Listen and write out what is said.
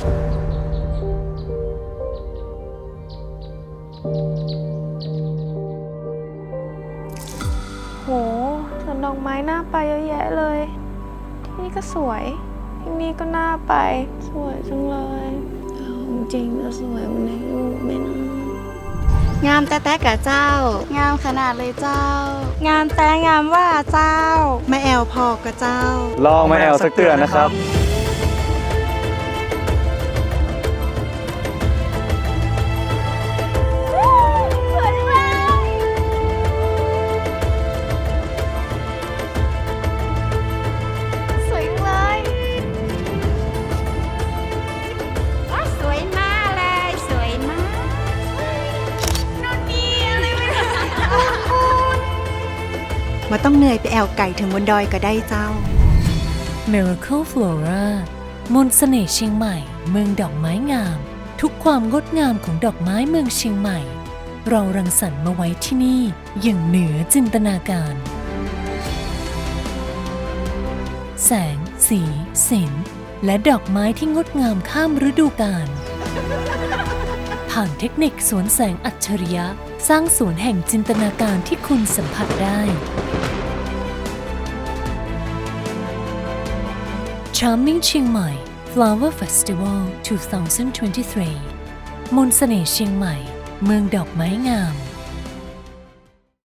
โหสวนดอกไม้น่าไปเยอะแยะเลย ที่นี่ก็สวย ที่นี่ก็น่าไป สวยจังเลยเอาจริงๆจะสวยเหมันในรูปไหมนะงามแต่แต่กะเจ้า งามขนาดเลยเจ้า งามแต่งามว่าเจ้า แม่แอลพอกะเจ้า ลองมาแอลสักเตือนนะครับ มาต้องเหนื่อยไปแอลไก่ถึงบนดอยก็ได้เจ้า Miracle Flora มนต์เสน่ห์เชียงใหม่ เมืองดอกไม้งาม ทุกความงดงามของดอกไม้เมืองเชียงใหม่ เรารังสรรค์มาไว้ที่นี่อย่างเหนือจินตนาการ แสง สีสินและดอกไม้ที่งดงามข้ามฤดูกาลผ่านเทคนิคสวนแสงอัจฉริยะ สร้างสวนแห่งจินตนาการที่คุณสัมผัสได้ Charming เชียงใหม่ Flower Festival 2023 มนต์เสน่ห์เชียงใหม่ เมืองดอกไม้งาม